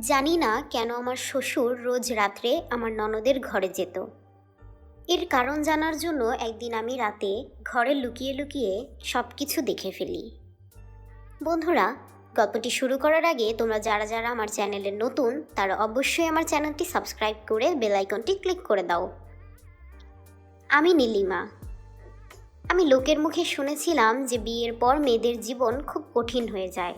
জানি না কেন আমার শ্বশুর রোজ রাত্রে আমার ননদের ঘরে যেত। এর কারণ জানার জন্য একদিন আমি রাতে ঘরে লুকিয়ে লুকিয়ে সব কিছু দেখে ফেলি। বন্ধুরা, গল্পটি শুরু করার আগে তোমরা যারা যারা আমার চ্যানেলে নতুন, তারা অবশ্যই আমার চ্যানেলটি সাবস্ক্রাইব করে বেলাইকনটি ক্লিক করে দাও। আমি নীলিমা। আমি লোকের মুখে শুনেছিলাম যে বিয়ের পর মেয়েদের জীবন খুব কঠিন হয়ে যায়।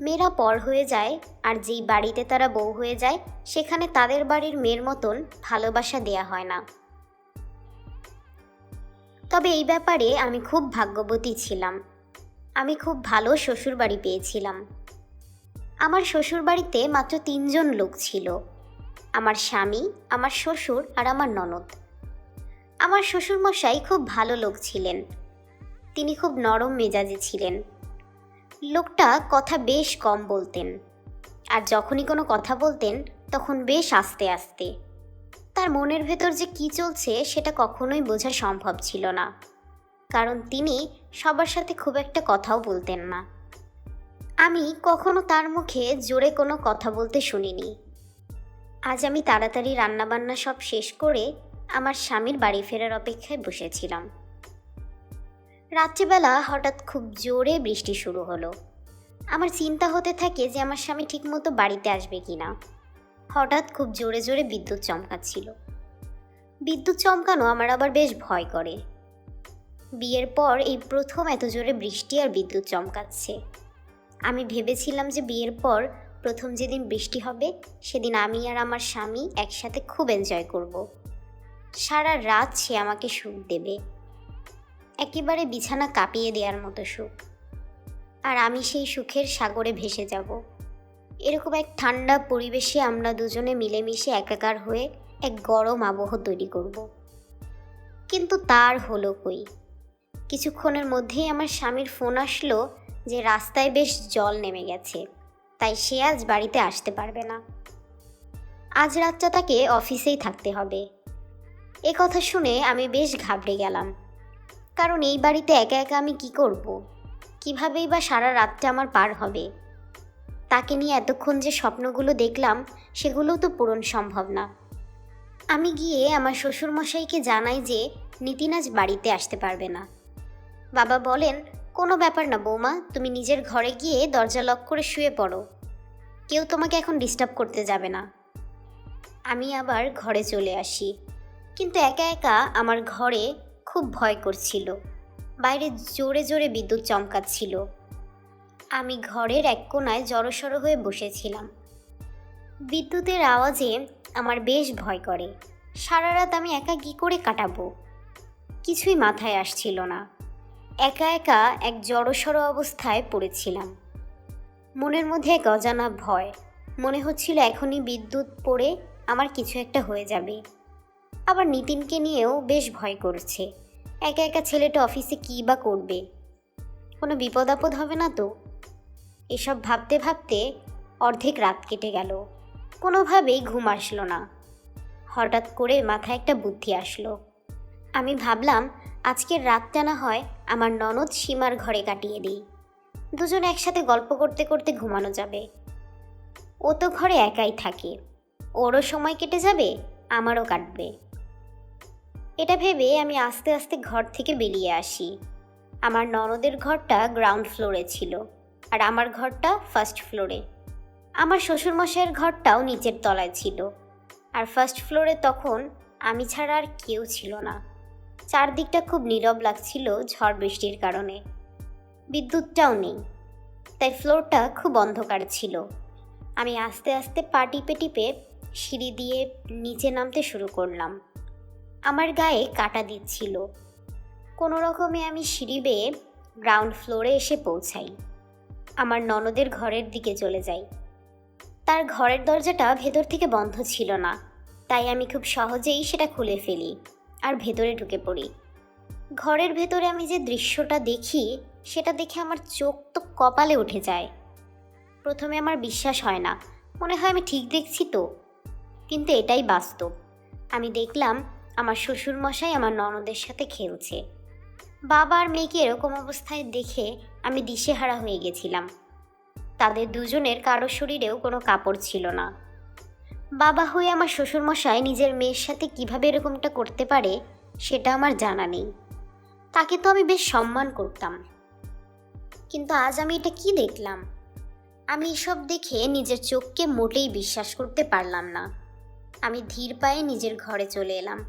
মেয়েরা পর হয়ে যায় আর যেই বাড়িতে তারা বউ হয়ে যায়, সেখানে তাদের বাড়ির মেয়ের মতন ভালোবাসা দেয়া হয় না। তবে এই ব্যাপারে আমি খুব ভাগ্যবতী ছিলাম। আমি খুব ভালো শ্বশুর বাড়ি পেয়েছিলাম। আমার শ্বশুর বাড়িতে মাত্র তিনজন লোক ছিল। আমার স্বামী, আমার শ্বশুর আর আমার ননদ। আমার শ্বশুরমশাই খুব ভালো লোক ছিলেন। তিনি খুব নরম মেজাজে ছিলেন। লোকটা কথা বেশ কম বলতেন। আর যখনই কোনো কথা বলতেন, তখন বেশ আস্তে আস্তে। তার মনের ভেতর যে কী চলছে, সেটা কখনোই বোঝা সম্ভব ছিল না। কারণ তিনি সবার সাথে খুব একটা কথাও বলতেন না। আমি কখনো তার মুখে জোরে কোনো কথা বলতে শুনিনি। আজ আমি তাড়াতাড়ি রান্নাবান্না সব শেষ করে আমার স্বামীর বাড়ি ফেরার অপেক্ষায় বসেছিলাম। রাত্রিবেলা হঠাৎ খুব জোরে বৃষ্টি শুরু হলো। আমার চিন্তা হতে থাকে যে আমার স্বামী ঠিকমতো বাড়িতে আসবে কি না হঠাৎ খুব জোরে জোরে বিদ্যুৎ চমকাচ্ছিল। বিদ্যুৎ চমকানো আমার আবার বেশ ভয় করে। বিয়ের পর এই প্রথম এত জোরে বৃষ্টি আর বিদ্যুৎ চমকাচ্ছে। আমি ভেবেছিলাম যে বিয়ের পর প্রথম যেদিন বৃষ্টি হবে, সেদিন আমি আর আমার স্বামী একসাথে খুব এনজয় করব। সারা রাত সে আমাকে সুখ দেবে। একেবারে বিছানা কাঁপিয়ে দেওয়ার মতো সুখ। আর আমি সেই সুখের সাগরে ভেসে যাব। এরকম এক ঠান্ডা পরিবেশে আমরা দুজনে মিলেমিশে একাকার হয়ে এক গরম আবহ তৈরি করব। কিন্তু তার হলো কই? কিছুক্ষণের মধ্যেই আমার স্বামীর ফোন আসলো যে রাস্তায় বেশ জল নেমে গেছে, তাই সে আজ বাড়িতে আসতে পারবে না। আজ রাতটা তাকে অফিসেই থাকতে হবে। এ কথা শুনে আমি বেশ ঘাবড়ে গেলাম। কারণ এই বাড়িতে একা একা আমি কি করব। কিভাবেই বা সারা রাতটা আমার পার হবে? তাকে নিয়ে এতক্ষণ যে স্বপ্নগুলো দেখলাম, সেগুলোও তো পূরণ সম্ভব না। আমি গিয়ে আমার শ্বশুরমশাইকে জানাই যে নিতিন আজ বাড়িতে আসতে পারবে না। বাবা বলেন, কোনো ব্যাপার না বৌমা, তুমি নিজের ঘরে গিয়ে দরজা লক করে শুয়ে পড়ো। কেউ তোমাকে এখন ডিস্টার্ব করতে যাবে না। আমি আবার ঘরে চলে আসি। কিন্তু একা একা আমার ঘরে খুব ভয় করছিল। বাইরে জোরে জোরে বিদ্যুৎ চমকাচ্ছিল। আমি ঘরের এক কোনায় জড়সড় হয়ে বসেছিলাম। বিদ্যুতের আওয়াজে আমার বেশ ভয় করে। সারা রাত আমি একা কী করে কাটাবো? কিছুই মাথায় আসছিল না। একা একা এক জড়সড় অবস্থায় পড়েছিলাম। মনের মধ্যে এক অজানা ভয়। মনে হচ্ছিল এখনই বিদ্যুৎ পড়ে আমার কিছু একটা হয়ে যাবে। আবার নিতিনকে নিয়েও বেশ ভয় করছে। একা একা ছেলেটা অফিসে কী বা করবে? কোনো বিপদ আপদ হবে না তো? এসব ভাবতে ভাবতে অর্ধেক রাত কেটে গেল। কোনোভাবেই ঘুম আসলো না। হঠাৎ করে মাথায় একটা বুদ্ধি আসলো। আমি ভাবলাম, আজকের রাতটা না হয় আমার ননদ সীমার ঘরে কাটিয়ে দিই। দুজন একসাথে গল্প করতে করতে ঘুমানো যাবে। ও তো ঘরে একাই থাকে। ওরও সময় কেটে যাবে, আমারও কাটবে। এটা ভেবে আমি আস্তে আস্তে ঘর থেকে বেরিয়ে আসি। আমার ননদের ঘরটা গ্রাউন্ড ফ্লোরে ছিল আর আমার ঘরটা ফার্স্ট ফ্লোরে আমার শ্বশুরমশাইয়ের ঘরটাও নিচের তলায় ছিল আর ফার্স্ট ফ্লোরে তখন আমি ছাড়া আর কেউ ছিল না। চারদিকটা খুব নীরব লাগছিল ঝড় বৃষ্টির কারণে। বিদ্যুৎটাও নেই, তাই ফ্লোরটা খুব অন্ধকার ছিল। আমি আস্তে আস্তে পা টিপে টিপে সিঁড়ি দিয়ে নিচে নামতে শুরু করলাম। আমার গায়ে কাটা দিচ্ছিল। কোনো রকমে আমি সিঁড়ি বেয়ে গ্রাউন্ড ফ্লোরে এসে পৌঁছাই। আমার ননদের ঘরের দিকে চলে যাই। তার ঘরের দরজাটা ভেতর থেকে বন্ধ ছিল না, তাই আমি খুব সহজেই সেটা খুলে ফেলি আর ভেতরে ঢুকে পড়ি। ঘরের ভেতরে আমি যে দৃশ্যটা দেখি, সেটা দেখে আমার চোখ তো কপালে উঠে যায়। প্রথমে আমার বিশ্বাস হয় না, মনে হয় আমি ঠিক দেখছি তো। কিন্তু এটাই বাস্তব। আমি দেখলাম আমার শ্বশুরমশাই আমার ননদের সাথে খেলছে। বাবা আর মেয়েকে এরকম অবস্থায় দেখে আমি দিশেহারা হয়ে গেছিলাম। তাদের দুজনের কারও শরীরেও কোনো কাপড় ছিল না। বাবা হয়ে আমার শ্বশুরমশাই নিজের মেয়ের সাথে কীভাবে এরকমটা করতে পারে, সেটা আমার জানা নেই। তাকে তো আমি বেশ সম্মান করতাম। কিন্তু আজ আমি এটা কি দেখলাম? আমি এসব দেখে নিজের চোখকে মোটেই বিশ্বাস করতে পারলাম না। আমি ধীর পায়ে নিজের ঘরে চলে এলাম।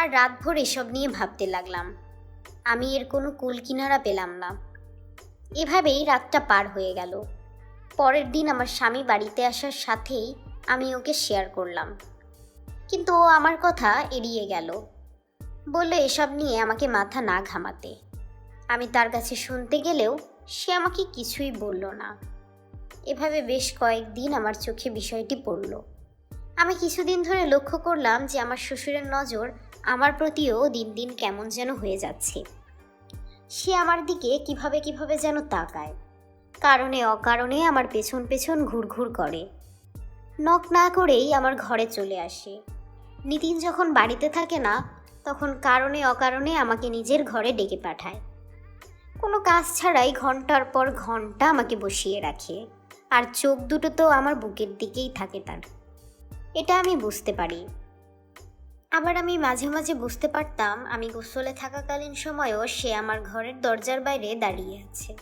আর রাতভর এসব নিয়ে ভাবতে লাগলাম। আমি এর কোনো কুল কিনারা পেলাম না। এভাবেই রাতটা পার হয়ে গেল। পরের দিন আমার স্বামী বাড়িতে আসার সাথেই আমি ওকে শেয়ার করলাম। কিন্তু ও আমার কথা এড়িয়ে গেল। বলল, এসব নিয়ে আমাকে মাথা না ঘামাতে। আমি তার কাছে শুনতে গেলেও সে আমাকে কিছুই বলল না। এভাবে বেশ কয়েকদিন আমার চোখে বিষয়টি পড়ল। আমি কিছুদিন ধরে লক্ষ্য করলাম যে আমার শ্বশুরের নজর আমার প্রতিও দিন দিন কেমন যেন হয়ে যাচ্ছে। সে আমার দিকে কীভাবে কীভাবে যেন তাকায়। কারণে অকারণে আমার পেছন পেছন ঘুরঘুর করে। নক না করেই আমার ঘরে চলে আসে। নিতিন যখন বাড়িতে থাকে না, তখন কারণে অকারণে আমাকে নিজের ঘরে ডেকে পাঠায়। কোনো কাজ ছাড়াই ঘণ্টার পর ঘণ্টা আমাকে বসিয়ে রাখে। আর চোখ দুটো তো আমার বুকের দিকেই থাকে তার। এটা আমি বুঝতে পারি। আবার আমি মাঝে মাঝে বুঝতে পারতাম আমি গোসলে থাকাকালীন সময়ও সে আমার ঘরের দরজার বাইরে দাঁড়িয়ে আছে।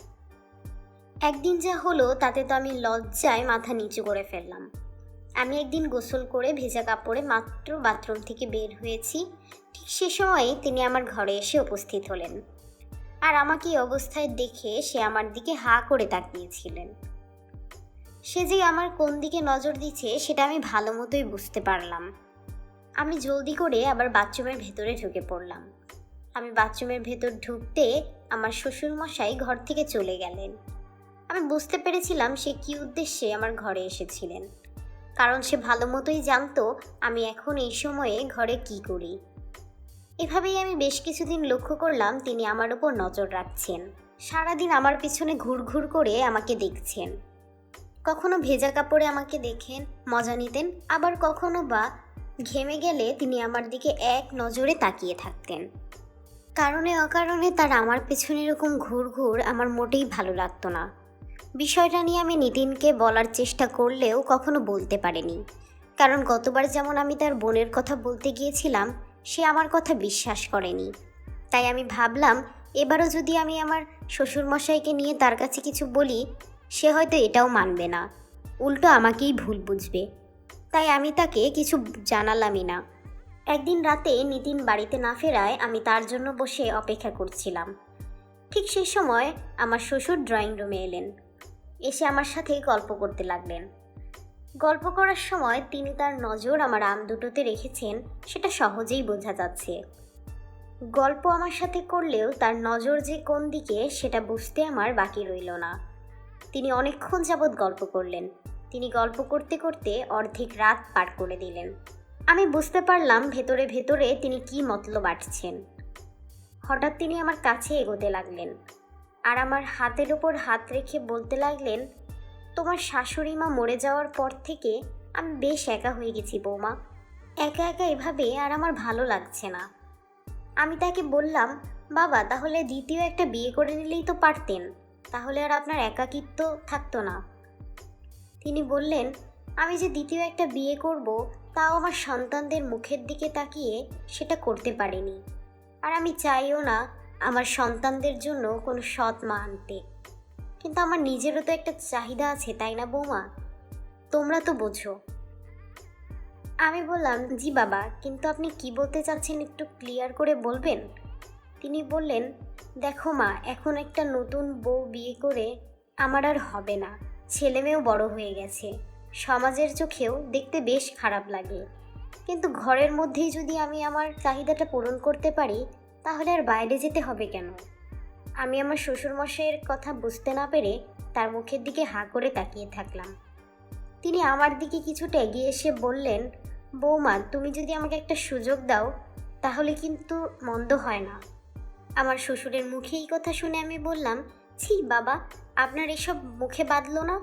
একদিন যা হলো তাতে তো আমি লজ্জায় মাথা নিচু করে ফেললাম। আমি একদিন গোসল করে ভেজা কাপড়ে মাত্র বাথরুম থেকে বের হয়েছি। ঠিক সে সময়ে তিনি আমার ঘরে এসে উপস্থিত হলেন। আর আমাকে এই অবস্থায় দেখে সে আমার দিকে হা করে তাকিয়েছিলেন। সে যে আমার কোন দিকে নজর দিচ্ছে সেটা আমি ভালো মতোই বুঝতে পারলাম। আমি জলদি করে আবার বাথরুমের ভেতরে ঢুকে পড়লাম। আমি বাথরুমের ভেতর ঢুকতে আমার শ্বশুরমশাই ঘর থেকে চলে গেলেন। আমি বুঝতে পেরেছিলাম সে কী উদ্দেশ্যে আমার ঘরে এসেছিলেন। কারণ সে ভালো মতোই জানতো আমি এখন এই সময়ে ঘরে কি করি। এভাবেই আমি বেশ কিছুদিন লক্ষ্য করলাম তিনি আমার ওপর নজর রাখছেন। সারাদিন আমার পিছনে ঘুরঘুর করে আমাকে দেখছেন। কখনো ভেজা কাপড়ে আমাকে দেখেন, মজা নিতেন, আবার কখনো বা ঘেমে গেলে তিনি আমার দিকে এক নজরে তাকিয়ে থাকতেন। কারণে অকারণে তার আমার পেছনে এরকম ঘুর ঘুর আমার মোটেই ভালো লাগতো না। বিষয়টা নিয়ে আমি নিতিনকে বলার চেষ্টা করলেও কখনো বলতে পারিনি। কারণ গতবার যেমন আমি তার বোনের কথা বলতে গিয়েছিলাম, সে আমার কথা বিশ্বাস করেনি। তাই আমি ভাবলাম, এবারও যদি আমি আমার শ্বশুরমশাইকে নিয়ে তার কাছে কিছু বলি, সে হয়তো এটাও মানবে না। উল্টো আমাকেই ভুল বুঝবে। তাই আমি তাকে কিছু জানালামই না। একদিন রাতে নিতিন বাড়িতে না ফেরায় আমি তার জন্য বসে অপেক্ষা করছিলাম। ঠিক সেই সময় আমার শ্বশুর ড্রয়িং রুমে এলেন। এসে আমার সাথে গল্প করতে লাগলেন। গল্প করার সময় তিনি তার নজর আমার আম দুটোতে রেখেছেন, সেটা সহজেই বোঝা যাচ্ছে। গল্প আমার সাথে করলেও তার নজর যে কোন দিকে, সেটা বুঝতে আমার বাকি রইল না। তিনি অনেকক্ষণ যাবৎ গল্প করলেন। তিনি গল্প করতে করতে অর্ধেক রাত পার করে দিলেন। আমি বুঝতে পারলাম ভেতরে ভেতরে তিনি কি মতলব আটছেন। হঠাৎ তিনি আমার কাছে এগোতে লাগলেন আর আমার হাতের ওপর হাত রেখে বলতে লাগলেন, তোমার শাশুড়ি মা মরে যাওয়ার পর থেকে আমি বেশ একা হয়ে গেছি বৌমা। একা একা এভাবে আর আমার ভালো লাগছে না। আমি তাকে বললাম, বাবা, তাহলে দ্বিতীয় একটা বিয়ে করে নিলেই তো পারতেন। তাহলে আর আপনার একাকিত্ব থাকতো না। তিনি বললেন, আমি যে দ্বিতীয় একটা বিয়ে করব, তাও আমার সন্তানদের মুখের দিকে তাকিয়ে সেটা করতে পারিনি। আর আমি চাইও না আমার সন্তানদের জন্য কোনো সৎ মা আনতে। কিন্তু আমার নিজেরও তো একটা চাহিদা আছে, তাই না বৌমা? তোমরা তো বোঝো। আমি বললাম, জি বাবা, কিন্তু আপনি কি বলতে চাচ্ছেন একটু ক্লিয়ার করে বলবেন? তিনি বললেন, দেখো মা, এখন একটা নতুন বউ বিয়ে করে আমার আর হবে না। ছেলে মেয়েও বড় হয়ে গেছে। সমাজের চোখেও দেখতে বেশ খারাপ লাগে। কিন্তু ঘরের মধ্যেই যদি আমি আমার চাহিদাটা পূরণ করতে পারি, তাহলে আর বাইরে যেতে হবে কেন? আমি আমার শ্বশুরমশাইয়ের কথা বুঝতে না পেরে তার মুখের দিকে হাঁ করে তাকিয়ে থাকলাম। তিনি আমার দিকে কিছুটা এগিয়ে এসে বললেন, বৌমা, তুমি যদি আমাকে একটা সুযোগ দাও, তাহলে কিন্তু মন্দ হয় না। আমার শ্বশুরের মুখে এই কথা শুনে আমি বললাম ছি, বাবা, আপনার এসব মুখে বাঁধলো না?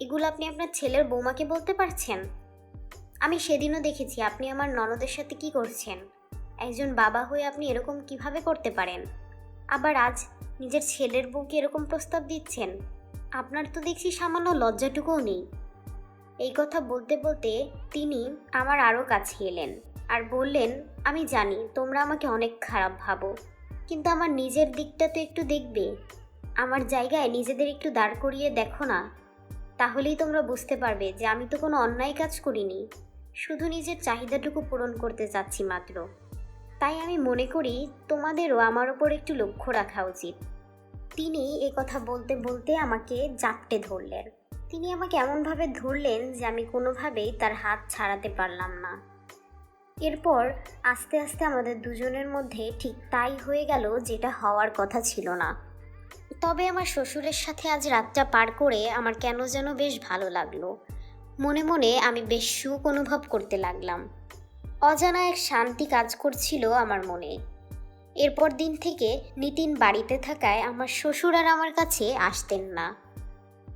এগুলো আপনি আপনার ছেলের বৌমাকে বলতে পারছেন? আমি সেদিনও দেখেছি আপনি আমার ননদের সাথে কি করছেন। একজন বাবা হয়ে আপনি এরকম কীভাবে করতে পারেন? আবার আজ নিজের ছেলের বউকে এরকম প্রস্তাব দিচ্ছেন? আপনার তো দেখছি সামান্য লজ্জাটুকুও নেই। এই কথা বলতে বলতে তিনি আমার আরও কাছে এলেন আর বললেন, আমি জানি তোমরা আমাকে অনেক খারাপ ভাবো, কিন্তু আমার নিজের দিকটা তো একটু দেখবে। আমার জায়গায় নিজেদের একটু দাঁড় করিয়ে দেখো না। তাহলেই তোমরা বুঝতে পারবে যে আমি তো কোনো অন্যায় কাজ করিনি। শুধু নিজের চাহিদাটুকু পূরণ করতে চাচ্ছি মাত্র। তাই আমি মনে করি তোমাদেরও আমার ওপর একটু লক্ষ্য রাখা উচিত। তিনি এ কথা বলতে বলতে আমাকে জাপটে ধরলেন। তিনি আমাকে এমনভাবে ধরলেন যে আমি কোনোভাবেই তার হাত ছাড়াতে পারলাম না। এরপর আস্তে আস্তে আমাদের দুজনের মধ্যে ঠিক তাই হয়ে গেল যেটা হওয়ার কথা ছিল না। তবে আমার শ্বশুরের সাথে আজ রাতটা পার করে আমার কেন যেন বেশ ভালো লাগল। মনে মনে আমি বেশ সুখ অনুভব করতে লাগলাম। অজানা এক শান্তি কাজ করছিল আমার মনে। এরপর দিন থেকে নিতিন বাড়িতে থাকায় আমার শ্বশুর আর আমার কাছে আসতেন না।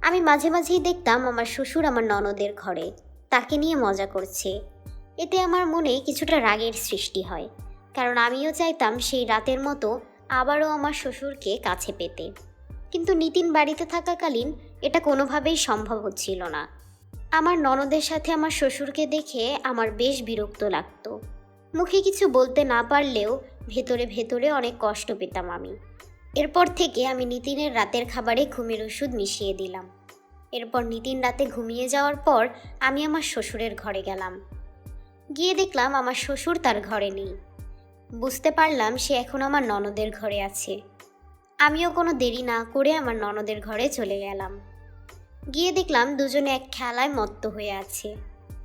আমি মাঝে মাঝেই দেখতাম আমার শ্বশুর আমার ননদের ঘরে। তাকে নিয়ে মজা করছে। এতে আমার মনে কিছুটা রাগের সৃষ্টি হয়। কারণ আমিও চাইতাম সেই রাতের মতো আবারও আমার শ্বশুরকে কাছে পেতে। কিন্তু নিতিন বাড়িতে থাকাকালীন এটা কোনোভাবেই সম্ভব হচ্ছিল না। আমার ননদের সাথে আমার শ্বশুরকে দেখে আমার বেশ বিরক্ত লাগতো। মুখে কিছু বলতে না পারলেও ভেতরে ভেতরে অনেক কষ্ট পেতাম আমি। এরপর থেকে আমি নিতিনের রাতের খাবারে ঘুমের ওষুধ মিশিয়ে দিলাম। এরপর নিতিন রাতে ঘুমিয়ে যাওয়ার পর আমি আমার শ্বশুরের ঘরে গেলাম। গিয়ে দেখলাম আমার শ্বশুর তার ঘরে নেই। বুঝতে পারলাম সে এখন আমার ননদের ঘরে আছে। আমিও কোনো দেরি না করে আমার ননদের ঘরে চলে গেলাম। গিয়ে দেখলাম দুজনে এক খেলায় মত্ত হয়ে আছে।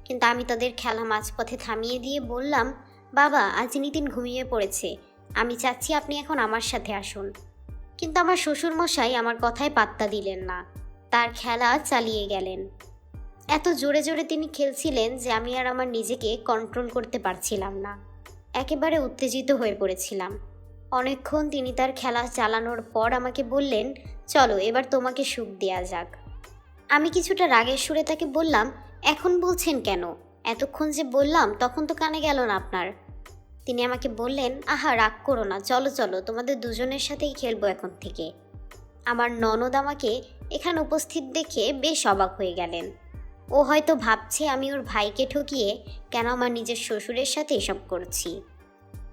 কিন্তু আমি তাদের খেলা মাঝপথে থামিয়ে দিয়ে বললাম, বাবা, আজ নিতিন ঘুমিয়ে পড়েছে। আমি চাচ্ছি আপনি এখন আমার সাথে আসুন। কিন্তু আমার শ্বশুর মশাই আমার কথায় পাত্তা দিলেন না। তার খেলা চালিয়ে গেলেন। এত জোরে জোরে তিনি খেলছিলেন যে আমি আর আমার নিজেকে কন্ট্রোল করতে পারছিলাম না। একেবারে উত্তেজিত হয়ে পড়েছিলাম। অনেকক্ষণ তিনি তার খেলা চালানোর পর আমাকে বললেন, চলো, এবার তোমাকে সুখ দেয়া যাক। আমি কিছুটা রাগের সুরে তাকে বললাম, এখন বলছেন কেন? এতক্ষণ যে বললাম, তখন তো কানে গেল না আপনার। তিনি আমাকে বললেন, আহা, রাগ করো না, চলো চলো, তোমাদের দুজনের সাথেই খেলব এখন থেকে। আমার ননদ আমাকে এখানে উপস্থিত দেখে বেশ অবাক হয়ে গেলেন। ও হয়তো ভাবছে আমি ওর ভাইকে ঠকিয়ে কেন আমার নিজের শ্বশুরের সাথে এসব করছি।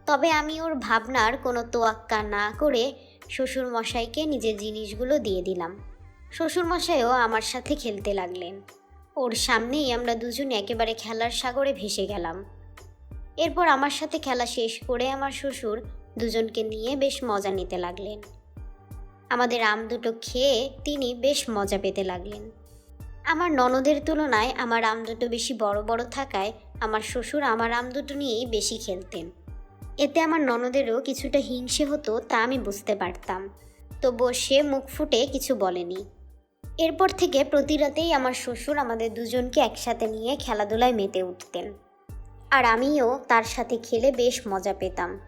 তবে আমি ওর ভাবনার কোনো তোয়াক্কা না করে শ্বশুর মশাইকে নিজের জিনিসগুলো দিয়ে দিলাম। শ্বশুর মশাইও আমার সাথে খেলতে লাগলেন। ওর সামনেই আমরা দুজন একেবারে খেলার সাগরে ভেসে গেলাম। এরপর আমার সাথে খেলা শেষ করে আমার শ্বশুর দুজনকে নিয়ে বেশ মজা নিতে লাগলেন। আমাদের আম দুটো খেয়ে তিনি বেশ মজা পেতে লাগলেন। আমার ননদের তুলনায় আমার আম দুটো বেশি বড় বড় থাকায় আমার শ্বশুর আমার আম দুটো নিয়েই বেশি খেলতেন। এতে আমার ননদেরও কিছুটা হিংসে হতো তা আমি বুঝতে পারতাম। তবুও সে মুখ ফুটে কিছু বলেনি। এরপর থেকে প্রতি রাতেই আমার শ্বশুর আমাদের দুজনকে একসাথে নিয়ে খেলাধুলায় মেতে উঠতেন। আর আমিও তার সাথে খেলে বেশ মজা পেতাম।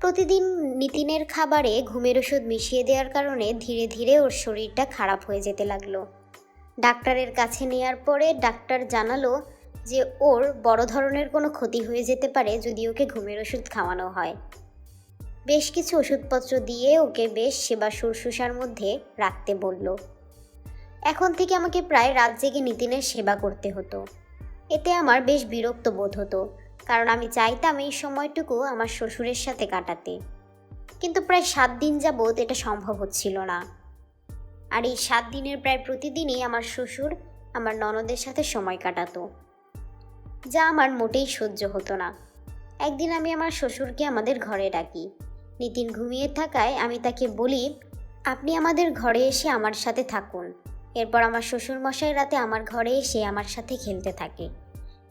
প্রতিদিন নিতিনের খাবারে ঘুমের ওষুধ মিশিয়ে দেওয়ার কারণে ধীরে ধীরে ওর শরীরটা খারাপ হয়ে যেতে লাগল। ডাক্তারের কাছে নেওয়ার পরে ডাক্তার জানালো যে ওর বড় ধরনের কোনো ক্ষতি হয়ে যেতে পারে যদি ওকে ঘুমের ওষুধ খাওয়ানো হয়। বেশ কিছু ওষুধপত্র দিয়ে ওকে বেশ সেবা শুশ্রূষার মধ্যে রাখতে বলল। এখন থেকে আমাকে প্রায় রাত জেগে নিতিনের সেবা করতে হতো। এতে আমার বেশ বিরক্ত বোধ হতো, কারণ আমি চাইতাম এই সময়টুকু আমার শ্বশুরের সাথে কাটাতে। কিন্তু প্রায় সাত দিন যাবৎ এটা সম্ভব হচ্ছিল না। আর এই সাত দিনের প্রায় প্রতিদিনই আমার শ্বশুর আমার ননদের সাথে সময় কাটাতো। যা আমার মোটেই সহ্য হতো না। একদিন আমি আমার শ্বশুরকে আমাদের ঘরে ডাকি। নিতিন ঘুমিয়ে থাকায় আমি তাকে বলি, আপনি আমাদের ঘরে এসে আমার সাথে থাকুন। এরপর আমার শ্বশুর মশাই রাতে আমার ঘরে এসে আমার সাথে খেলতে থাকে।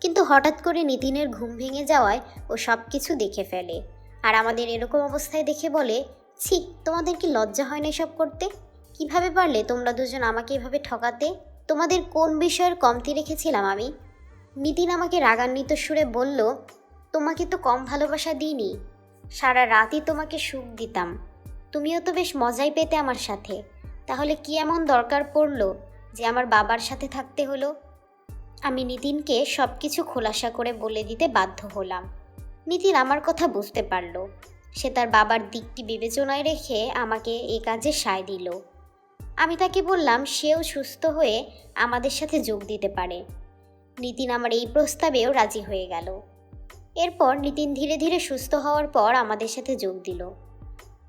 কিন্তু হঠাৎ করে নিতিনের ঘুম ভেঙে যাওয়ায় ও সব কিছু দেখে ফেলে। আর আমাদের এরকম অবস্থায় দেখে বলে, ছি, তোমাদের কি লজ্জা হয় না এসব করতে? কীভাবে পারলে তোমরা দুজন আমাকে এভাবে ঠকাতে? তোমাদের কোন বিষয়ের কমতি রেখেছিলাম আমি? নিতিন আমাকে রাগান্বিত সুরে বলল, তোমাকে তো কম ভালোবাসা দিইনি। সারা রাতই তোমাকে সুখ দিতাম। তুমিও তো বেশ মজাই পেতে আমার সাথে। তাহলে কি এমন দরকার পড়ল যে আমার বাবার সাথে থাকতে হলো? আমি নিতিনকে সব কিছু খোলাসা করে বলে দিতে বাধ্য হলাম। নিতিন আমার কথা বুঝতে পারল। সে তার বাবার দিকটি বিবেচনায় রেখে আমাকে এ কাজে সায় দিল। আমি তাকে বললাম সেও সুস্থ হয়ে আমাদের সাথে যোগ দিতে পারে। নিতিন আমার এই প্রস্তাবেও রাজি হয়ে গেল। এরপর নিতিন ধীরে ধীরে সুস্থ হওয়ার পর আমাদের সাথে যোগ দিল।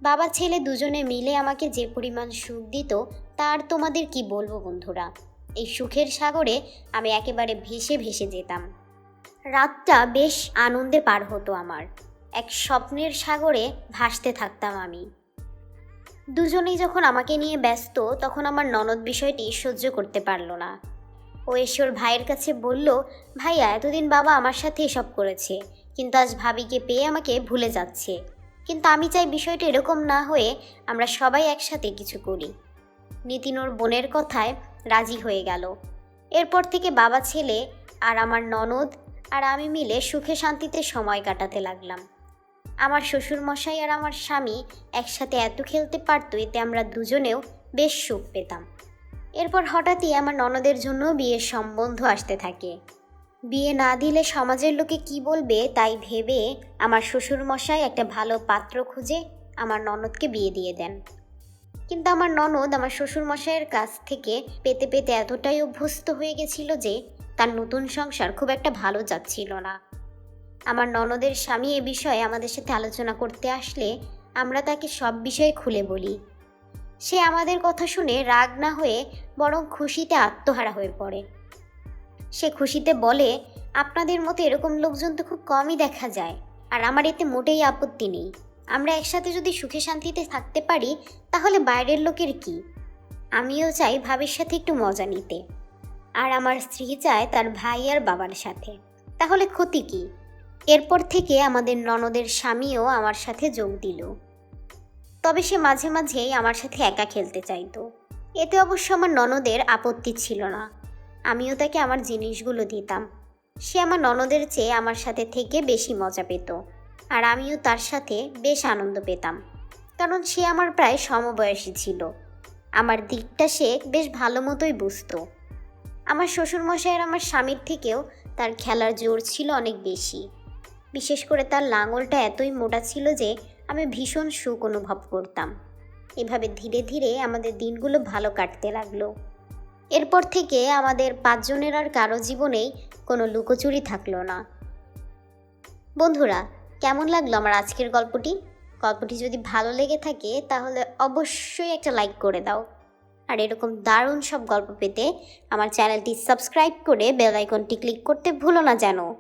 বাবা, ছেলে দুজনে মিলে আমাকে যে পরিমাণ সুখ দিত, তার তোমাদের কি বলব বন্ধুরা? এই সুখের সাগরে আমি একেবারে ভেসে ভেসে যেতাম। রাতটা বেশ আনন্দে পার হতো আমার। এক স্বপ্নের সাগরে ভাসতে থাকতাম আমি। দুজনেই যখন আমাকে নিয়ে ব্যস্ত, তখন আমার ননদ বিষয়টি সহ্য করতে পারল না। ও এসে ওর ভাইয়ের কাছে বলল, ভাইয়া, এতদিন বাবা আমার সাথে এসব করেছে, কিন্তু আজ ভাবিকে পেয়ে আমাকে ভুলে যাচ্ছে। কিন্তু আমি চাই বিষয়টা এরকম না হয়ে আমরা সবাই একসাথে কিছু করি। নিতিন ওর বোনের কথায় রাজি হয়ে গেল। এরপর থেকে বাবা ছেলে আর আমার ননদ আর আমি মিলে সুখে শান্তিতে সময় কাটাতে লাগলাম। আমার শ্বশুর মশাই আর আমার স্বামী একসাথে এত খেলতে পারতো এতে আমরা দুজনেও বেশ সুখ পেতাম। এরপর হঠাৎই আমার ননদের জন্য বিয়ের সম্বন্ধ আসতে থাকে। বিয়ে না দিলে সমাজের লোকে কি বলবে তাই ভেবে আমার শ্বশুর মশাই একটা ভালো পাত্র খুঁজে আমার ননদকে বিয়ে দিয়ে দেন। কিন্তু আমার ননদ আমার শ্বশুর মশাইয়ের কাছ থেকে পেতে পেতে এতটাই অভ্যস্ত হয়ে গেছিল যে তার নতুন সংসার খুব একটা ভালো যাচ্ছিল না। আমার ননদের স্বামী এ বিষয়ে আমাদের সাথে আলোচনা করতে আসলে আমরা তাকে সব বিষয়ে খুলে বলি। সে আমাদের কথা শুনে রাগ না হয়ে বরং খুশিতে আত্মহারা হয়ে পড়ে। সে খুশিতে বলে, আপনাদের মতো এরকম লোকজন তো খুব কমই দেখা যায়, আর আমার এতে মোটেই আপত্তি নেই। আমরা একসাথে যদি সুখে শান্তিতে থাকতে পারি, তাহলে বাইরের লোকের কি? আমিও চাই ভাবির সাথে একটু মজা নিতে। আর আমার স্ত্রী চায় তার ভাই আর বাবার সাথে। তাহলে ক্ষতি কি? এরপর থেকে আমাদের ননদের স্বামীও আমার সাথে যোগ দিল। তবে সে মাঝে মাঝেই আমার সাথে একা খেলতে চাইতো। এতে অবশ্য আমার ননদের আপত্তি ছিল না। আমিও তাকে আমার জিনিসগুলো দিতাম। সে আমার ননদের চেয়ে আমার সাথে থেকে বেশি মজা পেত। আর আমিও তার সাথে বেশ আনন্দ পেতাম। কারণ সে আমার প্রায় সমবয়সী ছিল। আমার দিকটা সে বেশ ভালো মতোই বুঝতো। আমার শ্বশুরমশাই আর আমার স্বামীর থেকেও তার খেলার জোর ছিল অনেক বেশি। বিশেষ করে তার লাঙলটা এতই মোটা ছিল যে আমি ভীষণ সুখ অনুভব করতাম। এভাবে ধীরে ধীরে আমাদের দিনগুলো ভালো কাটতে লাগল। এরপর থেকে আমাদের পাঁচজনের আর কারও জীবনেই কোনো লুকোচুরি থাকল না। বন্ধুরা, কেমন লাগল আমার আজকের গল্পটি? গল্পটি যদি ভালো লেগে থাকে, তাহলে অবশ্যই একটা লাইক করে দাও। আর এরকম দারুণ সব গল্প পেতে আমার চ্যানেলটি সাবস্ক্রাইব করে বেল আইকনটি ক্লিক করতে ভুলো না যেন।